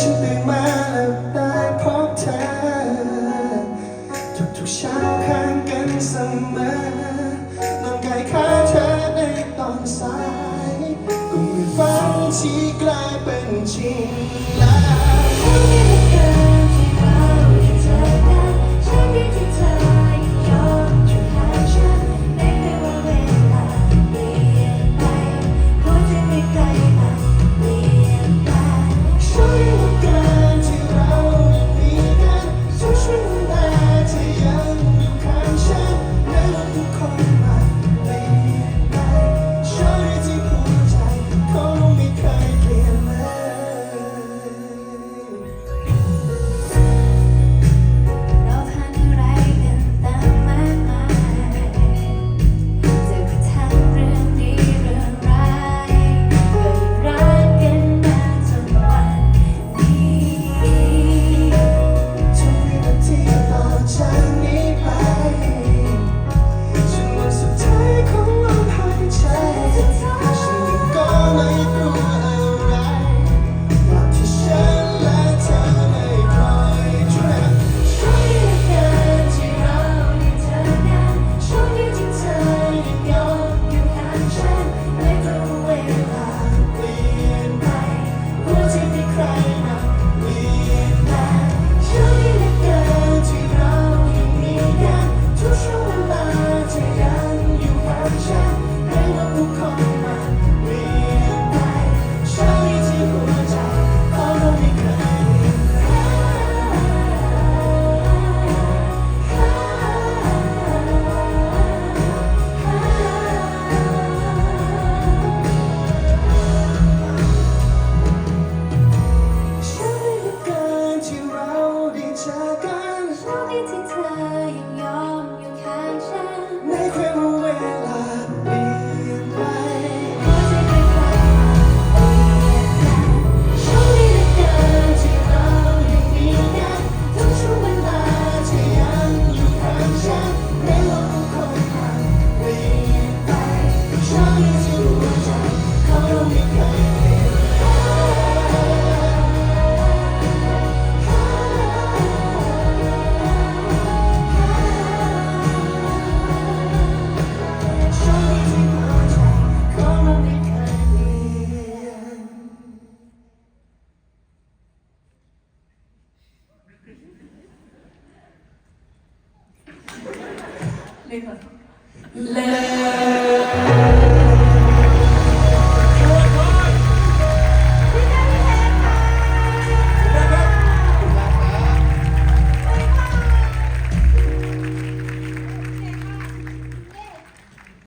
ฉันตื่นมาแล้วได้พบเธอ ทุกๆเช้าข้างกันเสมอนอนกายข้าเธอในตอนสายก็มือฝันที่กลายเป็นจริงแล้ว ที่เธอยังยอมอยู่ข้างฉัน Let